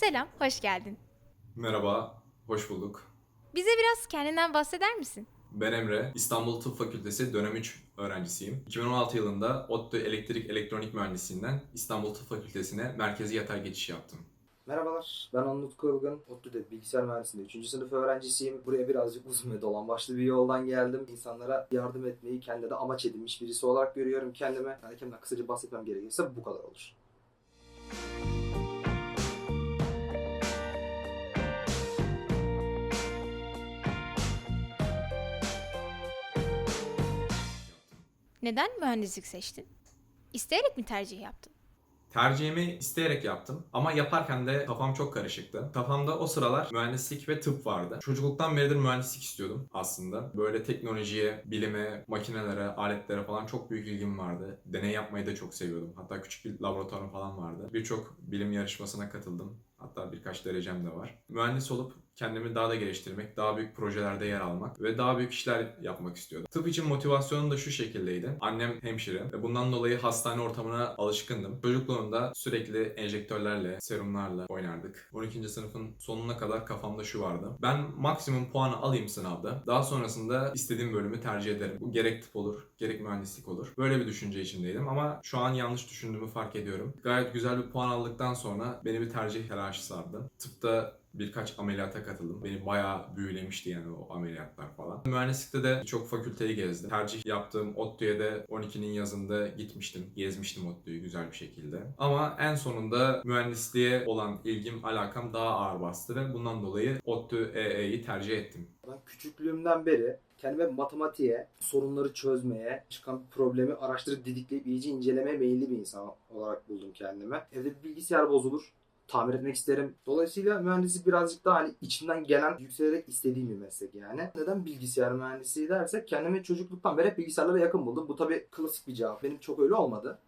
Selam, hoş geldin. Merhaba, hoş bulduk. Bize biraz kendinden bahseder misin? Ben Emre, İstanbul Tıp Fakültesi dönem 3 öğrencisiyim. 2016 yılında ODTÜ Elektrik Elektronik Mühendisliğinden İstanbul Tıp Fakültesi'ne merkezi yatay geçiş yaptım. Merhabalar, ben Onur Kılgın. ODTÜ'de bilgisayar mühendisliğinde 3. sınıf öğrencisiyim. Buraya birazcık uzun ve dolan başlı bir yoldan geldim. İnsanlara yardım etmeyi kendine de amaç edinmiş birisi olarak görüyorum kendime. Yani kendimden kısaca bahsetmem gerekirse bu kadar olur. Neden mühendislik seçtin? İsteyerek mi tercih yaptın? Tercihimi isteyerek yaptım ama yaparken de kafam çok karışıktı. Kafamda o sıralar mühendislik ve tıp vardı. Çocukluktan beridir mühendislik istiyordum aslında. Böyle teknolojiye, bilime, makinelere, aletlere falan çok büyük ilgim vardı. Deney yapmayı da çok seviyordum. Hatta küçük bir laboratuvarım falan vardı. Birçok bilim yarışmasına katıldım. Hatta birkaç derecem de var. Mühendis olup kendimi daha da geliştirmek, daha büyük projelerde yer almak ve daha büyük işler yapmak istiyordum. Tıp için motivasyonum da şu şekildeydi. Annem hemşire ve bundan dolayı hastane ortamına alışkındım. Çocukluğumda sürekli enjektörlerle, serumlarla oynardık. 12. sınıfın sonuna kadar kafamda şu vardı. Ben maksimum puanı alayım sınavda. Daha sonrasında istediğim bölümü tercih ederim. Bu gerek tıp olur, gerek mühendislik olur. Böyle bir düşünce içindeydim ama şu an yanlış düşündüğümü fark ediyorum. Gayet güzel bir puan aldıktan sonra beni bir tercih telaşı sardı. Tıpta birkaç ameliyata katıldım. Beni bayağı büyülemişti yani o ameliyatlar falan. Mühendislikte de çok fakülteyi gezdim. Tercih yaptığım ODTÜ'ye de 12'nin yazında gitmiştim. Gezmiştim ODTÜ'yü güzel bir şekilde. Ama en sonunda mühendisliğe olan ilgim, alakam daha ağır bastı ve bundan dolayı ODTÜ EE'yi tercih ettim. Ben küçüklüğümden beri kendime matematiğe, sorunları çözmeye, çıkan problemi araştırıp didikleyip iyice incelemeye meyilli bir insan olarak buldum kendime. Evde bir bilgisayar bozulur. Tamir etmek isterim. Dolayısıyla mühendislik birazcık daha hani içimden gelen, yükselerek istediğim bir meslek yani. Neden bilgisayar mühendisliği dersek kendimi çocukluktan beri hep bilgisayarlara yakın buldum. Bu tabii klasik bir cevap. Benim çok öyle olmadı.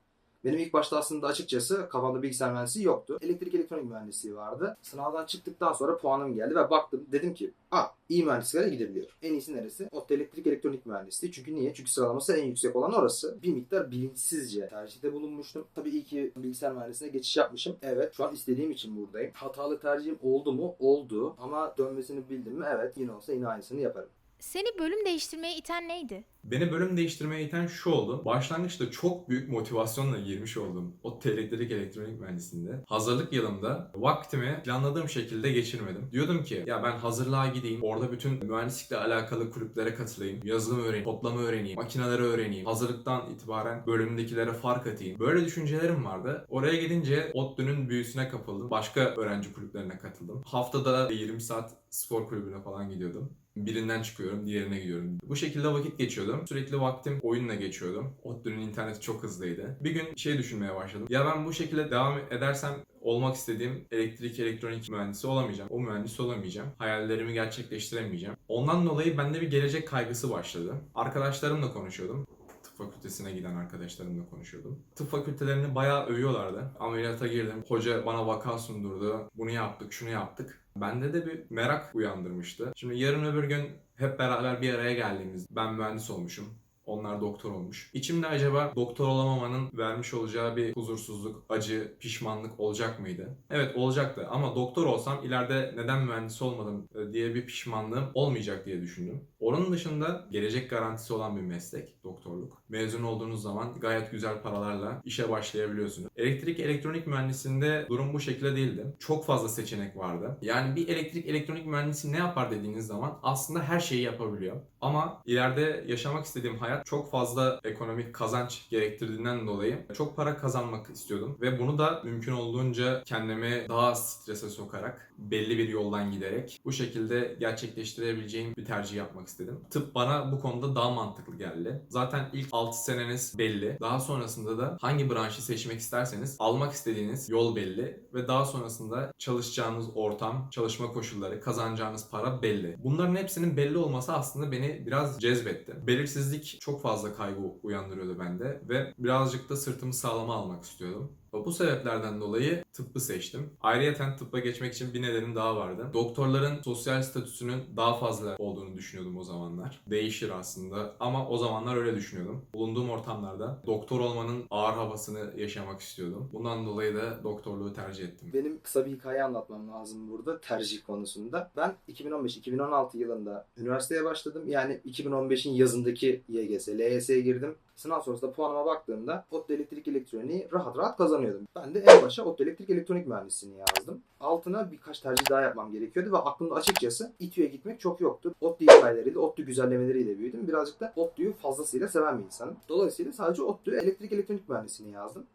Benim ilk başta aslında açıkçası kafamda bilgisayar mühendisliği yoktu. Elektrik elektronik mühendisliği vardı. Sınavdan çıktıktan sonra puanım geldi ve baktım. Dedim ki Aa, iyi mühendisliklere gidebiliyorum. En iyisi neresi? ODTÜ elektrik elektronik mühendisliği. Çünkü niye? Çünkü sıralaması en yüksek olan orası. Bir miktar bilinçsizce tercihte bulunmuştum. Tabii iyi ki bilgisayar mühendisliğine geçiş yapmışım. Evet şu an istediğim için buradayım. Hatalı tercihim oldu mu? Oldu. Ama dönmesini bildim mi? Evet yine olsa yine aynısını yaparım. Seni bölüm değiştirmeye iten neydi? Beni bölüm değiştirmeye iten şu oldu. Başlangıçta çok büyük motivasyonla girmiş oldum. O elektrik elektronik mühendisliğinde. Hazırlık yılımda vaktimi planladığım şekilde geçirmedim. Diyordum ki ya ben hazırlığa gideyim. Orada bütün mühendislikle alakalı kulüplere katılayım. Yazılım öğreneyim, kodlama öğreneyim, makineleri öğreneyim. Hazırlıktan itibaren bölümdekilere fark atayım. Böyle düşüncelerim vardı. Oraya gidince ODTÜ'nün büyüsüne kapıldım. Başka öğrenci kulüplerine katıldım. Haftada 20 saat spor kulübüne falan gidiyordum. Birinden çıkıyorum, diğerine gidiyorum. Bu şekilde vakit geçiyordum. Sürekli vaktim oyunla geçiyordum. ODTÜ'nün interneti çok hızlıydı. Bir gün şey düşünmeye başladım. Ya ben bu şekilde devam edersem olmak istediğim elektrik elektronik mühendisi olamayacağım. O mühendis olamayacağım. Hayallerimi gerçekleştiremeyeceğim. Ondan dolayı bende bir gelecek kaygısı başladı. Arkadaşlarımla konuşuyordum tıp fakültesine giden arkadaşlarımla konuşuyordum. Tıp fakültelerini bayağı övüyorlardı. Ameliyata girdim. Hoca bana vaka sundurdu. Bunu yaptık, şunu yaptık. Bende de bir merak uyandırmıştı. Şimdi yarın öbür gün hep beraber bir araya geldiğimiz ben mühendis olmuşum. Onlar doktor olmuş. İçimde acaba doktor olamamanın vermiş olacağı bir huzursuzluk, acı, pişmanlık olacak mıydı? Evet olacaktı ama doktor olsam ileride neden mühendis olmadım e, diye bir pişmanlığım olmayacak diye düşündüm. Onun dışında gelecek garantisi olan bir meslek doktorluk. Mezun olduğunuz zaman gayet güzel paralarla işe başlayabiliyorsunuz. Elektrik elektronik mühendisliğinde durum bu şekilde değildi. Çok fazla seçenek vardı. Yani bir elektrik elektronik mühendisi ne yapar dediğiniz zaman aslında her şeyi yapabiliyor. Ama ileride yaşamak istediğim hayat çok fazla ekonomik kazanç gerektirdiğinden dolayı çok para kazanmak istiyordum. Ve bunu da mümkün olduğunca kendimi daha strese sokarak, belli bir yoldan giderek bu şekilde gerçekleştirebileceğim bir tercih yapmak istedim. Tıp bana bu konuda daha mantıklı geldi. Zaten ilk 6 seneniz belli. Daha sonrasında da hangi branşı seçmek isterseniz almak istediğiniz yol belli ve daha sonrasında çalışacağınız ortam, çalışma koşulları, kazanacağınız para belli. Bunların hepsinin belli olması aslında beni biraz cezbetti. Belirsizlik çok fazla kaygı uyandırıyordu bende ve birazcık da sırtımı sağlama almak istiyordum. Bu sebeplerden dolayı tıbbı seçtim. Ayrıyeten tıbba geçmek için bir nedenim daha vardı. Doktorların sosyal statüsünün daha fazla olduğunu düşünüyordum o zamanlar. Değişir aslında ama o zamanlar öyle düşünüyordum. Bulunduğum ortamlarda doktor olmanın ağır havasını yaşamak istiyordum. Bundan dolayı da doktorluğu tercih ettim. Benim kısa bir hikaye anlatmam lazım burada tercih konusunda. Ben 2015-2016 yılında üniversiteye başladım. Yani 2015'in yazındaki YGS, LYS'ye girdim. Sınav sonrasında puanıma baktığımda ODTÜ elektrik elektroniği rahat rahat kazanıyordum. Ben de en başa ODTÜ elektrik elektronik mühendisliğini yazdım. Altına birkaç tercih daha yapmam gerekiyordu ve aklımda açıkçası İTÜ'ye gitmek çok yoktu. ODTÜ hikayeleriyle, ODTÜ güzellemeleriyle büyüdüm. Birazcık da ODTÜ'yü fazlasıyla seven bir insanım. Dolayısıyla sadece ODTÜ elektrik elektronik mühendisliğini yazdım.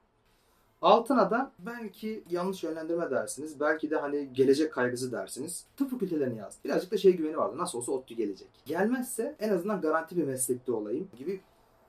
Altına da belki yanlış yönlendirme dersiniz. Belki de hani gelecek kaygısı dersiniz. Tıp fakültelerini yazdım. Birazcık da şey güveni vardı. Nasıl olsa ODTÜ gelecek. Gelmezse en azından garanti bir meslekte olayım gibi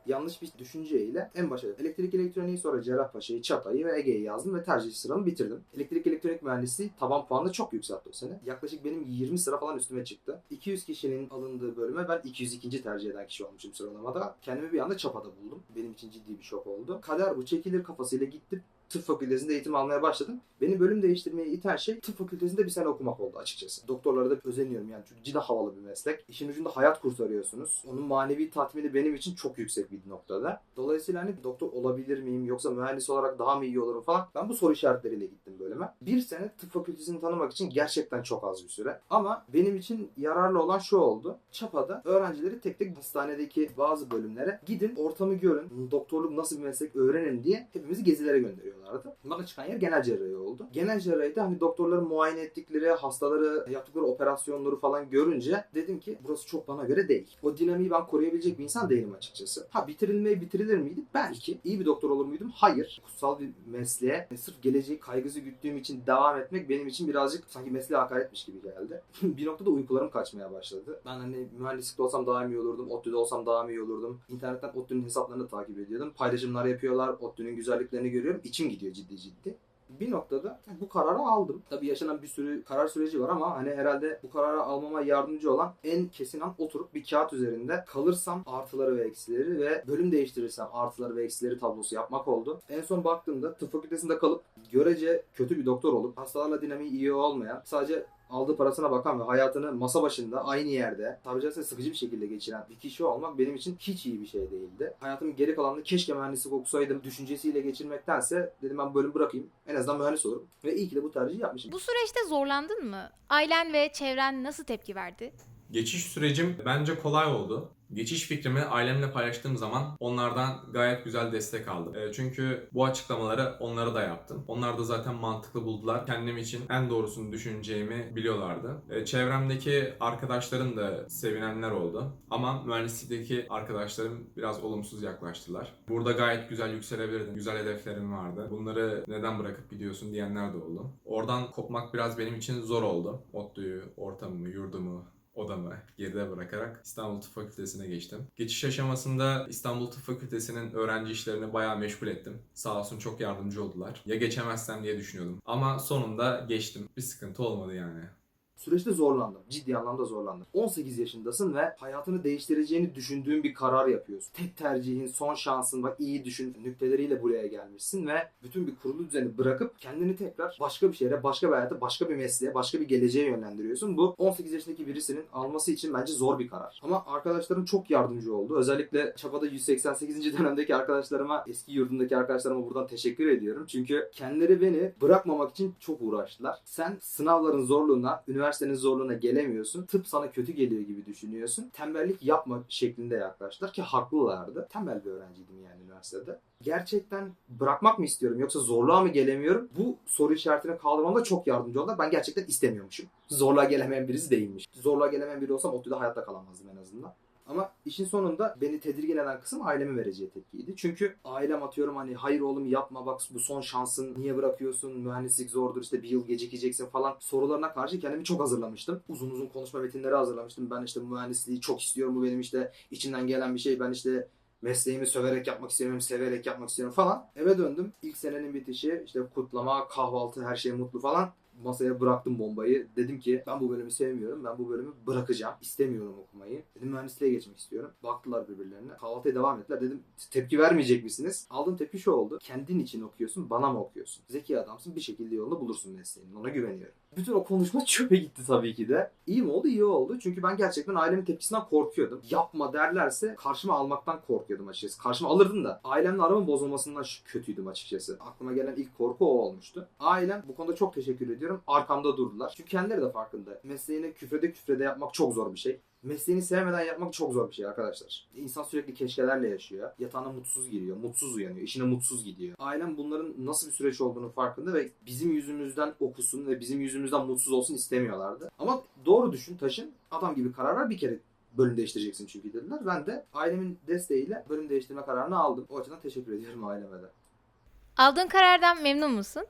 yanlış bir düşünceyle en başa elektrik elektroniği sonra Cerrahpaşa'yı, Çatay'ı ve Ege'yi yazdım ve tercih sıramı bitirdim. Elektrik elektronik mühendisliği taban puanını çok yükseltti o sene. Yaklaşık benim 20 sıra falan üstüme çıktı. 200 kişinin alındığı bölüme ben 202. tercih eden kişi olmuşum sıralamada. Kendimi bir anda Çapa'da buldum. Benim için ciddi bir şok oldu. Kader bu çekilir kafasıyla gittim tıp fakültesinde eğitim almaya başladım. Beni bölüm değiştirmeye iten şey tıp fakültesinde bir sene okumak oldu açıkçası. Doktorlara da özeniyorum yani çünkü cidden havalı bir meslek. İşin ucunda hayat kurtarıyorsunuz. Onun manevi tatmini benim için çok yüksek bir noktada. Dolayısıyla hani doktor olabilir miyim yoksa mühendis olarak daha mı iyi olurum falan. Ben bu soru işaretleriyle gittim bölüme. Bir sene tıp fakültesini tanımak için gerçekten çok az bir süre. Ama benim için yararlı olan şu oldu. Çapa'da öğrencileri tek tek hastanedeki bazı bölümlere gidin ortamı görün, doktorluk nasıl bir meslek öğrenin diye hepimizi gezilere gönderiyorlardı. Bana çıkan yer genel cerrahi oldu. Genel cerrahide hani doktorların muayene ettikleri, hastaları yaptıkları operasyonları falan görünce dedim ki burası çok bana göre değil. O dinamiği ben koruyabilecek bir insan değilim açıkçası. Ha bitirilmeye bitirilir miydi? Belki. İyi bir doktor olur muydum? Hayır. Kutsal bir mesleğe e, sırf geleceği kaygısı güttüğüm için devam etmek benim için birazcık sanki mesleğe hakaretmiş gibi geldi. bir noktada uykularım kaçmaya başladı. Ben hani mühendislikte olsam daha iyi olurdum, ODTÜ'de olsam daha iyi olurdum. İnternetten ODTÜ'nün hesaplarını takip ediyordum. Paylaşımlar yapıyorlar, ODTÜ'nün güzelliklerini görüyorum. İçim gidiyor ciddi ciddi bir noktada bu kararı aldım. Tabii yaşanan bir sürü karar süreci var ama hani herhalde bu kararı almama yardımcı olan en kesin an oturup bir kağıt üzerinde kalırsam artıları ve eksileri ve bölüm değiştirirsem artıları ve eksileri tablosu yapmak oldu. En son baktığımda tıp fakültesinde kalıp görece kötü bir doktor olup hastalarla dinamiği iyi olmayan sadece aldığı parasına bakan ve hayatını masa başında aynı yerde tabi caizse sıkıcı bir şekilde geçiren bir kişi olmak benim için hiç iyi bir şey değildi. Hayatımın geri kalanını keşke mühendislik okusaydım düşüncesiyle geçirmektense dedim ben bölüm bırakayım. En azından mühendis olurum. Ve iyi ki de bu tercihi yapmışım. Bu süreçte zorlandın mı? Ailen ve çevren nasıl tepki verdi? Geçiş sürecim bence kolay oldu. Geçiş fikrimi ailemle paylaştığım zaman onlardan gayet güzel destek aldım. E, çünkü bu açıklamaları onlara da yaptım. Onlar da zaten mantıklı buldular. Kendim için en doğrusunu düşüneceğimi biliyorlardı. E, çevremdeki arkadaşlarım da sevinenler oldu. Ama mühendislikteki arkadaşlarım biraz olumsuz yaklaştılar. Burada gayet güzel yükselebilirdim. Güzel hedeflerim vardı. Bunları neden bırakıp gidiyorsun diyenler de oldu. Oradan kopmak biraz benim için zor oldu. ODTÜ'yü, ortamımı, yurdumu, odamı geride bırakarak İstanbul Tıp Fakültesi'ne geçtim. Geçiş aşamasında İstanbul Tıp Fakültesi'nin öğrenci işlerini bayağı meşgul ettim. Sağ olsun çok yardımcı oldular. Ya geçemezsem diye düşünüyordum. Ama sonunda geçtim. Bir sıkıntı olmadı yani. Süreçte zorlandım. Ciddi anlamda zorlandım. 18 yaşındasın ve hayatını değiştireceğini düşündüğün bir karar yapıyorsun. Tek tercihin, son şansın bak iyi düşün nükteleriyle buraya gelmişsin ve bütün bir kurulu düzeni bırakıp kendini tekrar başka bir şehre, başka bir hayata, başka bir mesleğe, başka bir geleceğe yönlendiriyorsun. Bu 18 yaşındaki birisinin alması için bence zor bir karar. Ama arkadaşlarım çok yardımcı oldu. Özellikle Çapa'da 188. dönemdeki arkadaşlarıma, eski yurdumdaki arkadaşlarıma buradan teşekkür ediyorum. Çünkü kendileri beni bırakmamak için çok uğraştılar. Sen sınavların zorluğuna, üniversitenin zorluğuna gelemiyorsun. Tıp sana kötü geliyor gibi düşünüyorsun. Tembellik yapma şeklinde yaklaştılar ki haklılardı. Tembel bir öğrenciydim yani üniversitede. Gerçekten bırakmak mı istiyorum yoksa zorluğa mı gelemiyorum? Bu soru işaretini kaldırmamda çok yardımcı oldular. Ben gerçekten istemiyormuşum. Zorluğa gelemeyen birisi değilmiş. Zorluğa gelemeyen biri olsam ODTÜ'de hayatta kalamazdım en azından. Ama işin sonunda beni tedirgin eden kısım ailemin vereceği tepkiydi. Çünkü ailem atıyorum hani hayır oğlum yapma bak bu son şansın niye bırakıyorsun mühendislik zordur işte bir yıl gecikeceksin falan sorularına karşı kendimi çok hazırlamıştım. Uzun uzun konuşma metinleri hazırlamıştım. Ben işte mühendisliği çok istiyorum bu benim işte içinden gelen bir şey ben işte mesleğimi söverek yapmak istiyorum, severek yapmak istiyorum falan. Eve döndüm. İlk senenin bitişi işte kutlama, kahvaltı, her şey mutlu falan. Masaya bıraktım bombayı. Dedim ki ben bu bölümü sevmiyorum. Ben bu bölümü bırakacağım. İstemiyorum okumayı. Dedim mühendisliğe geçmek istiyorum. Baktılar birbirlerine. Kahvaltıya devam ettiler. Dedim tepki vermeyecek misiniz? Aldığım tepki şu oldu. Kendin için okuyorsun, bana mı okuyorsun? Zeki adamsın bir şekilde yolunu bulursun mesleğinin. Ona güveniyorum. Bütün o konuşma çöpe gitti tabii ki de. İyi mi oldu? İyi oldu. Çünkü ben gerçekten ailemin tepkisinden korkuyordum. Yapma derlerse karşıma almaktan korkuyordum açıkçası. Karşıma alırdım da ailemle aramın bozulmasından kötüydüm açıkçası. Aklıma gelen ilk korku o olmuştu. Ailem bu konuda çok teşekkür ediyorum. Arkamda durdular. Çünkü kendileri de farkında. Mesleğini küfrede küfrede yapmak çok zor bir şey. Mesleğini sevmeden yapmak çok zor bir şey arkadaşlar. İnsan sürekli keşkelerle yaşıyor. Yatağına mutsuz giriyor, mutsuz uyanıyor, işine mutsuz gidiyor. Ailem bunların nasıl bir süreç olduğunu farkında ve bizim yüzümüzden okusun ve bizim yüzümüzden mutsuz olsun istemiyorlardı. Ama doğru düşün, taşın. Adam gibi karar ver bir kere bölüm değiştireceksin çünkü dediler. Ben de ailemin desteğiyle bölüm değiştirme kararını aldım. O açıdan teşekkür ediyorum aileme de. Aldığın karardan memnun musun?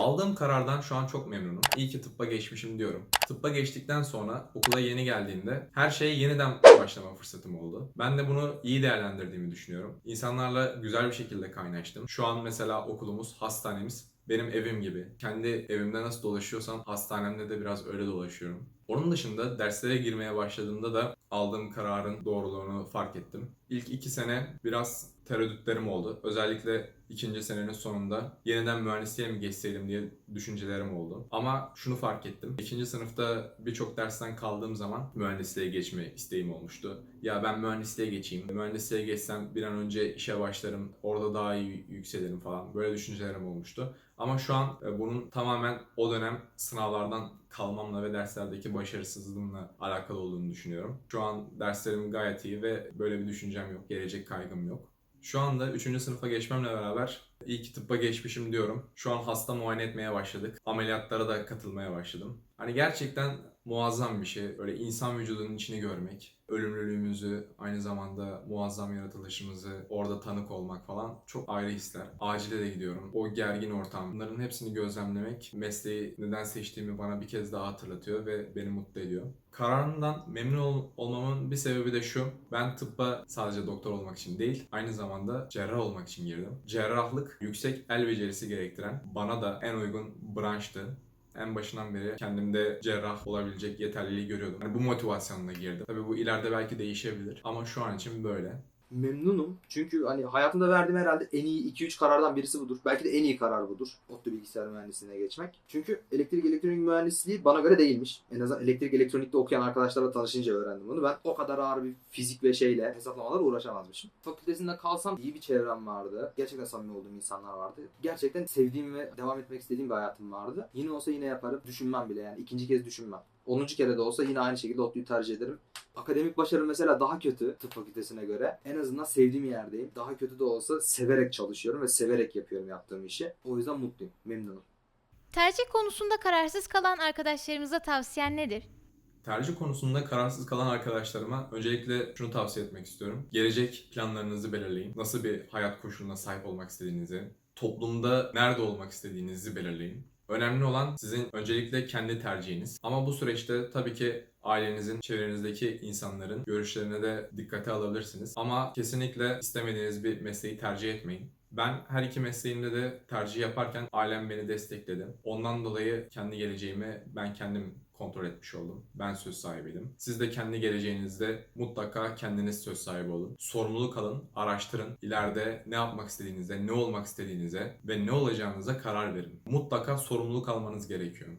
Aldığım karardan şu an çok memnunum. İyi ki tıbba geçmişim diyorum. Tıbba geçtikten sonra okula yeni geldiğimde her şeye yeniden başlama fırsatım oldu. Ben de bunu iyi değerlendirdiğimi düşünüyorum. İnsanlarla güzel bir şekilde kaynaştım. Şu an mesela okulumuz, hastanemiz benim evim gibi. Kendi evimde nasıl dolaşıyorsam hastanemde de biraz öyle dolaşıyorum. Onun dışında derslere girmeye başladığımda da aldığım kararın doğruluğunu fark ettim. İlk iki sene biraz tereddütlerim oldu. Özellikle ikinci senenin sonunda yeniden mühendisliğe mi geçseydim diye düşüncelerim oldu. Ama şunu fark ettim. İkinci sınıfta birçok dersten kaldığım zaman mühendisliğe geçme isteğim olmuştu. Ya ben mühendisliğe geçeyim. Mühendisliğe geçsem bir an önce işe başlarım. Orada daha iyi yükselirim falan. Böyle düşüncelerim olmuştu. Ama şu an e, bunun tamamen o dönem sınavlardan kalmamla ve derslerdeki başarısızlığımla alakalı olduğunu düşünüyorum. Şu an derslerim gayet iyi ve böyle bir düşüncem yok. Gelecek kaygım yok. Şu anda 3. sınıfa geçmemle beraber iyi ki tıbba geçmişim diyorum. Şu an hasta muayene etmeye başladık. Ameliyatlara da katılmaya başladım. Hani gerçekten muazzam bir şey. Öyle insan vücudunun içini görmek, ölümlülüğümüzü, aynı zamanda muazzam yaratılışımızı orada tanık olmak falan çok ayrı hisler. Acile de gidiyorum. O gergin ortam. Bunların hepsini gözlemlemek mesleği neden seçtiğimi bana bir kez daha hatırlatıyor ve beni mutlu ediyor. Kararımdan memnun ol- olmamın bir sebebi de şu. Ben tıbba sadece doktor olmak için değil, aynı zamanda cerrah olmak için girdim. Cerrahlık yüksek el becerisi gerektiren, bana da en uygun branştı en başından beri kendimde cerrah olabilecek yeterliliği görüyordum. Yani bu motivasyonla girdim. Tabii bu ileride belki değişebilir ama şu an için böyle. Memnunum. Çünkü hani hayatımda verdiğim herhalde en iyi 2-3 karardan birisi budur. Belki de en iyi karar budur. ODTÜ bilgisayar mühendisliğine geçmek. Çünkü elektrik elektronik mühendisliği bana göre değilmiş. En azından elektrik elektronikte okuyan arkadaşlarla tanışınca öğrendim bunu. Ben o kadar ağır bir fizik ve şeyle hesaplamalarla uğraşamazmışım. Fakültesinde kalsam iyi bir çevrem vardı. Gerçekten samimi olduğum insanlar vardı. Gerçekten sevdiğim ve devam etmek istediğim bir hayatım vardı. Yine olsa yine yaparım. Düşünmem bile yani. ikinci kez düşünmem. 10. kere de olsa yine aynı şekilde ODTÜ'yü tercih ederim. Akademik başarım mesela daha kötü tıp fakültesine göre. En azından sevdiğim yerdeyim. Daha kötü de olsa severek çalışıyorum ve severek yapıyorum yaptığım işi. O yüzden mutluyum, memnunum. Tercih konusunda kararsız kalan arkadaşlarımıza tavsiyen nedir? Tercih konusunda kararsız kalan arkadaşlarıma öncelikle şunu tavsiye etmek istiyorum. Gelecek planlarınızı belirleyin. Nasıl bir hayat koşuluna sahip olmak istediğinizi, toplumda nerede olmak istediğinizi belirleyin. Önemli olan sizin öncelikle kendi tercihiniz. Ama bu süreçte tabii ki ailenizin, çevrenizdeki insanların görüşlerine de dikkate alabilirsiniz. Ama kesinlikle istemediğiniz bir mesleği tercih etmeyin. Ben her iki mesleğimde de tercih yaparken ailem beni destekledi. Ondan dolayı kendi geleceğimi ben kendim kontrol etmiş oldum. Ben söz sahibiydim. Siz de kendi geleceğinizde mutlaka kendiniz söz sahibi olun. Sorumluluk alın, araştırın. İleride ne yapmak istediğinize, ne olmak istediğinize ve ne olacağınıza karar verin. Mutlaka sorumluluk almanız gerekiyor.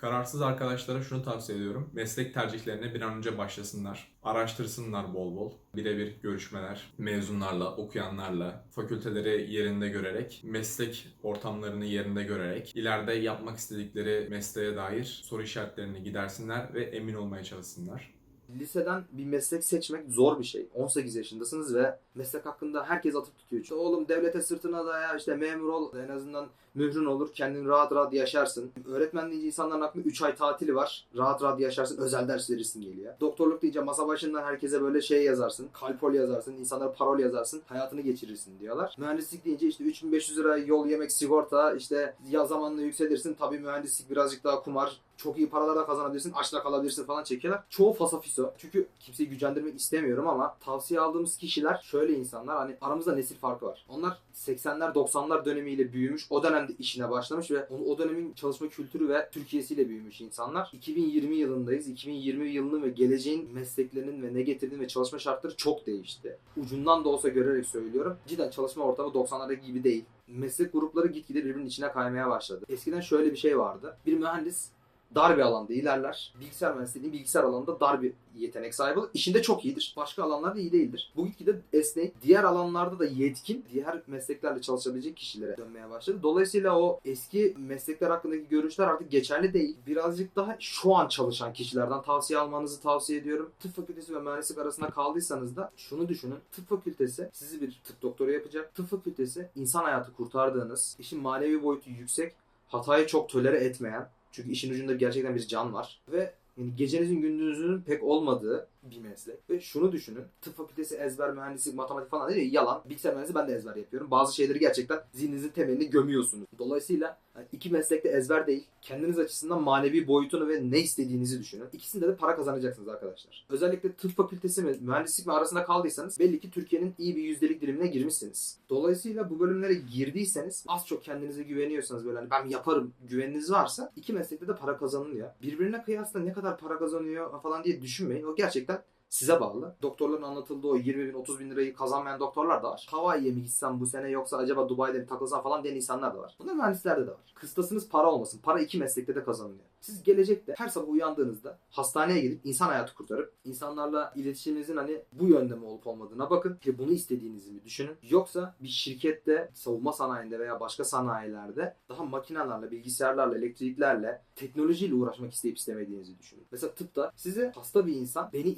Kararsız arkadaşlara şunu tavsiye ediyorum. Meslek tercihlerine bir an önce başlasınlar. Araştırsınlar bol bol. Birebir görüşmeler, mezunlarla, okuyanlarla, fakülteleri yerinde görerek, meslek ortamlarını yerinde görerek, ileride yapmak istedikleri mesleğe dair soru işaretlerini gidersinler ve emin olmaya çalışsınlar. Liseden bir meslek seçmek zor bir şey. 18 yaşındasınız ve meslek hakkında herkes atıp tutuyor. İşte oğlum devlete sırtına daya işte memur ol en azından mührün olur kendin rahat rahat yaşarsın. Öğretmen deyince insanların aklında 3 ay tatili var. Rahat rahat yaşarsın özel ders verirsin geliyor. Doktorluk deyince masa başından herkese böyle şey yazarsın. Kalpol yazarsın. insanlara parol yazarsın. Hayatını geçirirsin diyorlar. Mühendislik deyince işte 3500 lira yol yemek sigorta işte ya zamanla yükselirsin. Tabii mühendislik birazcık daha kumar. Çok iyi paralar da kazanabilirsin. Açta kalabilirsin falan çekiyorlar. Çoğu fasafiso. Çünkü kimseyi gücendirmek istemiyorum ama tavsiye aldığımız kişiler şöyle insanlar hani aramızda nesil farkı var. Onlar 80'ler 90'lar dönemiyle büyümüş. O dönem hemen işine başlamış ve o dönemin çalışma kültürü ve Türkiye'siyle büyümüş insanlar. 2020 yılındayız. 2020 yılının ve geleceğin mesleklerinin ve ne getirdiğini ve çalışma şartları çok değişti. Ucundan da olsa görerek söylüyorum. Cidden çalışma ortamı 90'lardaki gibi değil. Meslek grupları gitgide birbirinin içine kaymaya başladı. Eskiden şöyle bir şey vardı. Bir mühendis dar bir alanda ilerler. Bilgisayar mühendisliği bilgisayar alanında dar bir yetenek sahibi olur. İşinde çok iyidir. Başka alanlarda iyi değildir. Bu gitgide esnek, diğer alanlarda da yetkin, diğer mesleklerle çalışabilecek kişilere dönmeye başladı. Dolayısıyla o eski meslekler hakkındaki görüşler artık geçerli değil. Birazcık daha şu an çalışan kişilerden tavsiye almanızı tavsiye ediyorum. Tıp fakültesi ve mühendislik arasında kaldıysanız da şunu düşünün. Tıp fakültesi sizi bir tıp doktoru yapacak. Tıp fakültesi insan hayatı kurtardığınız, işin manevi boyutu yüksek, hatayı çok tolere etmeyen, çünkü işin ucunda gerçekten bir can var. Ve yani gecenizin gündüzünün pek olmadığı bir meslek. Ve şunu düşünün. Tıp fakültesi ezber, mühendislik, matematik falan değil. Yalan. Bilgisayar mühendisliği ben de ezber yapıyorum. Bazı şeyleri gerçekten zihninizin temelini gömüyorsunuz. Dolayısıyla iki meslekte ezber değil. Kendiniz açısından manevi boyutunu ve ne istediğinizi düşünün. İkisinde de para kazanacaksınız arkadaşlar. Özellikle tıp fakültesi mi, mühendislik mi arasında kaldıysanız belli ki Türkiye'nin iyi bir yüzdelik dilimine girmişsiniz. Dolayısıyla bu bölümlere girdiyseniz az çok kendinize güveniyorsanız böyle hani ben yaparım güveniniz varsa iki meslekte de para kazanılıyor. Birbirine kıyasla ne kadar para kazanıyor falan diye düşünmeyin. O gerçekten size bağlı. Doktorların anlatıldığı o 20 bin 30 bin lirayı kazanmayan doktorlar da var. Hawaii'ye mi gitsem bu sene yoksa acaba Dubai'de mi takılsam falan diyen insanlar da var. Bunlar mühendislerde de var. Kıstasınız para olmasın. Para iki meslekte de kazanılıyor. Siz gelecekte her sabah uyandığınızda hastaneye gidip insan hayatı kurtarıp insanlarla iletişiminizin hani bu yönde mi olup olmadığına bakın ve bunu istediğinizi mi düşünün. Yoksa bir şirkette savunma sanayinde veya başka sanayilerde daha makinelerle, bilgisayarlarla, elektriklerle, teknolojiyle uğraşmak isteyip istemediğinizi düşünün. Mesela tıpta size hasta bir insan beni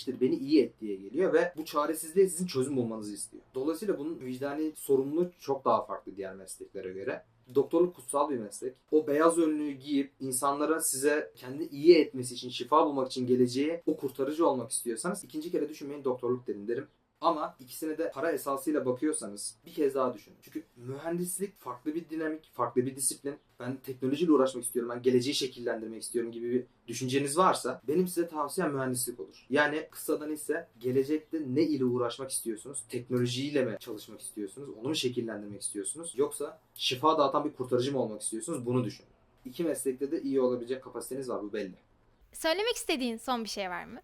iyileştir, beni iyi et diye geliyor ve bu çaresizliğe sizin çözüm bulmanızı istiyor. Dolayısıyla bunun vicdani sorumluluğu çok daha farklı diğer mesleklere göre. Doktorluk kutsal bir meslek. O beyaz önlüğü giyip insanlara size kendi iyi etmesi için, şifa bulmak için geleceği o kurtarıcı olmak istiyorsanız ikinci kere düşünmeyin doktorluk derin derim. Ama ikisine de para esasıyla bakıyorsanız bir kez daha düşünün. Çünkü mühendislik farklı bir dinamik, farklı bir disiplin. Ben teknolojiyle uğraşmak istiyorum, ben geleceği şekillendirmek istiyorum gibi bir düşünceniz varsa benim size tavsiyem mühendislik olur. Yani kısadan ise gelecekte ne ile uğraşmak istiyorsunuz? Teknolojiyle mi çalışmak istiyorsunuz? Onu mu şekillendirmek istiyorsunuz? Yoksa şifa dağıtan bir kurtarıcı mı olmak istiyorsunuz? Bunu düşünün. İki meslekte de iyi olabilecek kapasiteniz var bu belli. Söylemek istediğin son bir şey var mı?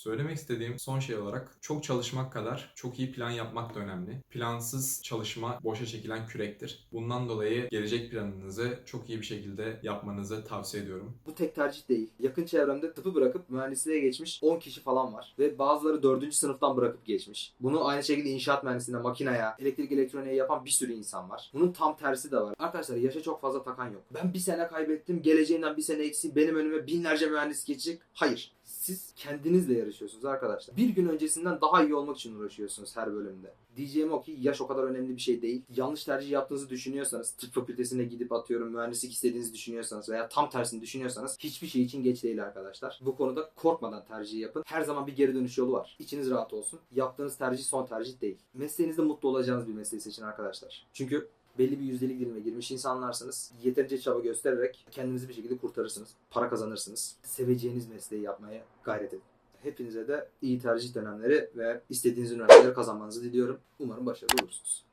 Söylemek istediğim son şey olarak çok çalışmak kadar çok iyi plan yapmak da önemli. Plansız çalışma boşa çekilen kürektir. Bundan dolayı gelecek planınızı çok iyi bir şekilde yapmanızı tavsiye ediyorum. Bu tek tercih değil. Yakın çevremde tıpı bırakıp mühendisliğe geçmiş 10 kişi falan var. Ve bazıları 4. sınıftan bırakıp geçmiş. Bunu aynı şekilde inşaat mühendisliğinde makinaya, elektrik elektroniğe yapan bir sürü insan var. Bunun tam tersi de var. Arkadaşlar yaşa çok fazla takan yok. Ben bir sene kaybettim, geleceğinden bir sene eksi, benim önüme binlerce mühendis geçecek. Hayır. Siz kendinizle yarışıyorsunuz arkadaşlar. Bir gün öncesinden daha iyi olmak için uğraşıyorsunuz her bölümde. Diyeceğim o ki yaş o kadar önemli bir şey değil. Yanlış tercih yaptığınızı düşünüyorsanız, tıp fakültesine gidip atıyorum mühendislik istediğinizi düşünüyorsanız veya tam tersini düşünüyorsanız hiçbir şey için geç değil arkadaşlar. Bu konuda korkmadan tercih yapın. Her zaman bir geri dönüş yolu var. İçiniz rahat olsun. Yaptığınız tercih son tercih değil. Mesleğinizde mutlu olacağınız bir mesleği seçin arkadaşlar. Çünkü belli bir yüzdelik dilime girmiş insanlarsınız. Yeterince çaba göstererek kendinizi bir şekilde kurtarırsınız. Para kazanırsınız. Seveceğiniz mesleği yapmaya gayret edin. Hepinize de iyi tercih dönemleri ve istediğiniz üniversiteleri kazanmanızı diliyorum. Umarım başarılı olursunuz.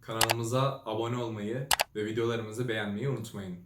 Kanalımıza abone olmayı ve videolarımızı beğenmeyi unutmayın.